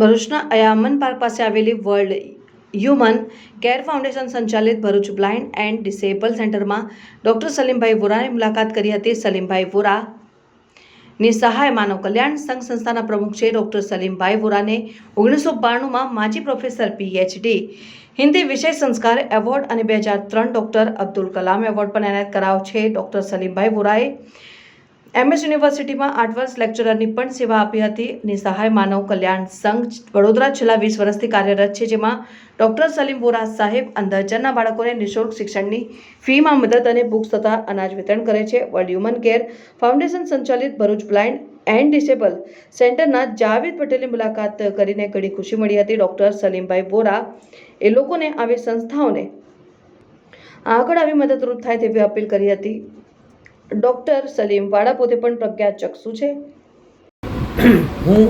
ભરૂચના અયામન પાર્ક પાસે આવેલી વર્લ્ડ હ્યુમન કેર ફાઉન્ડેશન સંચાલિત ભરૂચ બ્લાઇન્ડ એન્ડ ડિસેબલ સેન્ટરમાં ડૉક્ટર સલીમભાઈ વોરાની મુલાકાત કરી હતી. સલીમભાઈ વોરા ની સહાય માનવ કલ્યાણ સંઘ સંસ્થાના પ્રમુખ છે. ડૉક્ટર સલીમભાઈ વોરાને ઓગણીસો બાણુંમાં માજી પ્રોફેસર પીએચડી હિન્દી વિષય સંસ્કાર એવોર્ડ અને બે હજાર ત્રણ ડૉક્ટર અબ્દુલ કલામ એવોર્ડ પણ એનાયત કરાવ છે. ડૉક્ટર સલીમભાઈ વોરાએ એમએસ યુનિવર્સિટીમાં આઠ લેક્ચરરની પણ સેવા આપી હતી નિસહાય માનવ કલ્યાણ સંઘ વડોદરા છેલ્લા વીસ વર્ષથી કાર્યરત છે. જેમાં ડૉક્ટર સલીમ વોરા સાહેબ અંધજનના બાળકોને નિઃશુલ્ક શિક્ષણની ફીમાં મદદ અને બુક્સ તથા અનાજ વિતરણ કરે છે. વર્લ્ડ હ્યુમન કેર ફાઉન્ડેશન સંચાલિત ભરૂચ બ્લાઇન્ડ એન્ડ ડિસેબલ સેન્ટરના જાવેદ પટેલની મુલાકાત કરીને ઘણી ખુશી મળી હતી. ડૉક્ટર સલીમભાઈ વોરા એ લોકોને આવી સંસ્થાઓને આગળ આવી મદદરૂપ થાય તેવી અપીલ કરી હતી. ડૉક્ટર સલીમ વાળા પોતે પણ પ્રજ્ઞાચક્ષુ છે? હું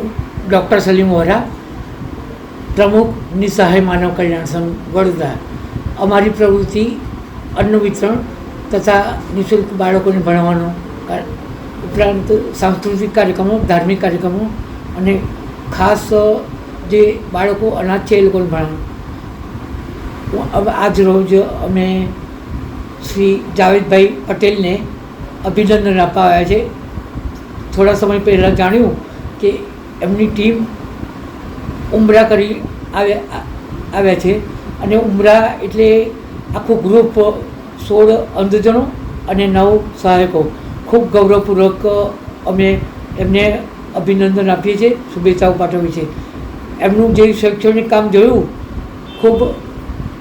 ડૉક્ટર સલીમ વોરા, પ્રમુખ નિસહાય માનવ કલ્યાણ સંઘ વડોદરા. અમારી પ્રવૃત્તિ અન્ન વિતરણ તથા નિઃશુલ્ક બાળકોને ભણાવવાનો ઉપરાંત સાંસ્કૃતિક કાર્યક્રમો, ધાર્મિક કાર્યક્રમો અને ખાસ જે બાળકો અનાથ છે એ લોકોને ભણાવવાનું આજ રોજ અમે શ્રી જાવેદભાઈ પટેલને અભિનંદન આપવા આવ્યા છે. થોડા સમય પહેલાં જાણ્યું કે એમની ટીમ ઉમરા કરી આવ્યા આવ્યા છે. અને ઉમરા એટલે આખું ગ્રુપ સોળ અંધજનો અને નવ સહાયકો. ખૂબ ગૌરવપૂર્વક અમે એમને અભિનંદન આપીએ છીએ, શુભેચ્છાઓ પાઠવીએ છીએ. એમનું જે શૈક્ષણિક કામ જોયું, ખૂબ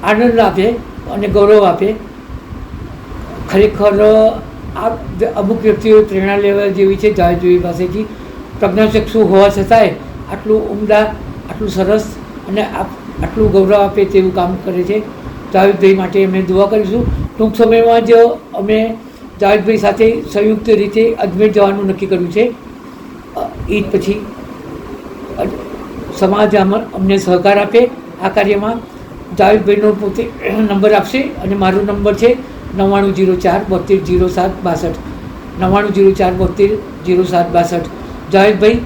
આનંદ આપે અને ગૌરવ આપે. ખરેખર આ અમુક વ્યક્તિઓ પ્રેરણા લેવા જેવી છે જાવેદભાઈ પાસેથી, પ્રજ્ઞાચક્ષુ હોવા છતાંય આટલું ઉમદા, આટલું સરસ અને આટલું ગૌરવ આપે તેવું કામ કરે છે. જાવેદભાઈ માટે અમે દુઆ કરીશું. ટૂંક સમયમાં જ અમે જાવેદભાઈ સાથે સંયુક્ત રીતે અજમેર જવાનું નક્કી કર્યું છે. ઈદ પછી સમાજ અમને સહકાર આપે. આ કાર્યમાં જાવેદભાઈનો પોતે નંબર આપશે અને મારો નંબર છે નવ્વાણું જીરો ચાર બોતેર જીરો સાત બાસઠ. નવ્વાણું જીરો ચાર બોતેર જીરો સાત બાસઠ. જાવેદભાઈ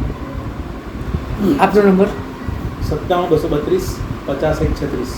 આપનો નંબર? સત્તાણું બસો બત્રીસ પચાસ એક છત્રીસ.